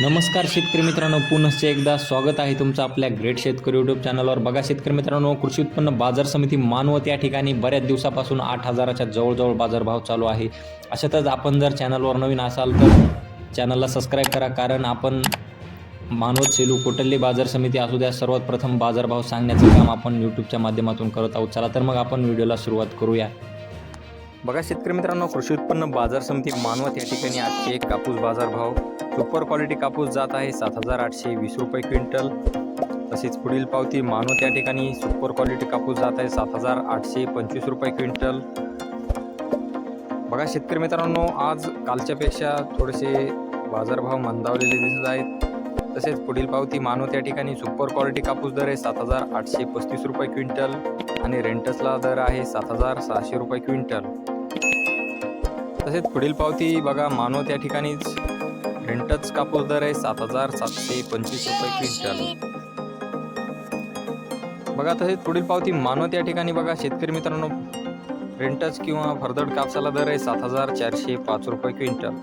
नमस्कार शेतकरी मित्रांनो पुनश्च एकदा स्वागत आहे तुमचं आपल्या ग्रेट शेतकरी यूट्यूब चॅनलवर बघा शेतकरी मित्रांनो कृषी उत्पन्न बाजार समिती मानवत या ठिकाणी बऱ्याच दिवसापासून आठ हजाराच्या जवळजवळ बाजारभाव चालू आहे. अशातच आपण जर चॅनलवर नवीन असाल तर चॅनलला सबस्क्राईब करा कारण आपण मानवत सेलू कोटल्ली बाजार समिती असू द्या सर्वात प्रथम बाजारभाव सांगण्याचं काम आपण यूट्यूबच्या माध्यमातून करत आहोत. चला तर मग आपण व्हिडिओला सुरुवात करूया. बघा शेतकरी मित्रांनो कृषी उत्पन्न बाजार समिती मानवत या ठिकाणी आजचे एक कापूस बाजारभाव सुपर क्वालिटी कापूस जात आहे सात हजार आठशे वीस रुपये क्विंटल. तसेच पुढील पावती मानवत या ठिकाणी सुपर क्वालिटी कापूस जात आहे सात हजार आठशे पंचवीस रुपये क्विंटल. बघा शेतकरी मित्रांनो आज कालच्यापेक्षा थोडेसे बाजारभाव मंदावलेले दिसत आहेत. तसेच पुढील पावती मानवत या ठिकाणी सुपर क्वालिटी कापूस दर आहे सात हजार आठशे पस्तीस रुपये क्विंटल आणि रेंटसला दर आहे सात हजार सहाशे रुपये क्विंटल. तसेच पुढील पावती बघा मानव त्या ठिकाणीच. रेंटच कापूस दर आहे सात हजार सातशे पंचवीस रुपये क्विंटल. बघा तसेच पुढील पावती मानव त्या ठिकाणी बघा. शेतकरी मित्रांनो रेंटच किंवा फरदड कापसाला दर आहे सात हजार चारशे पाच रुपये क्विंटल.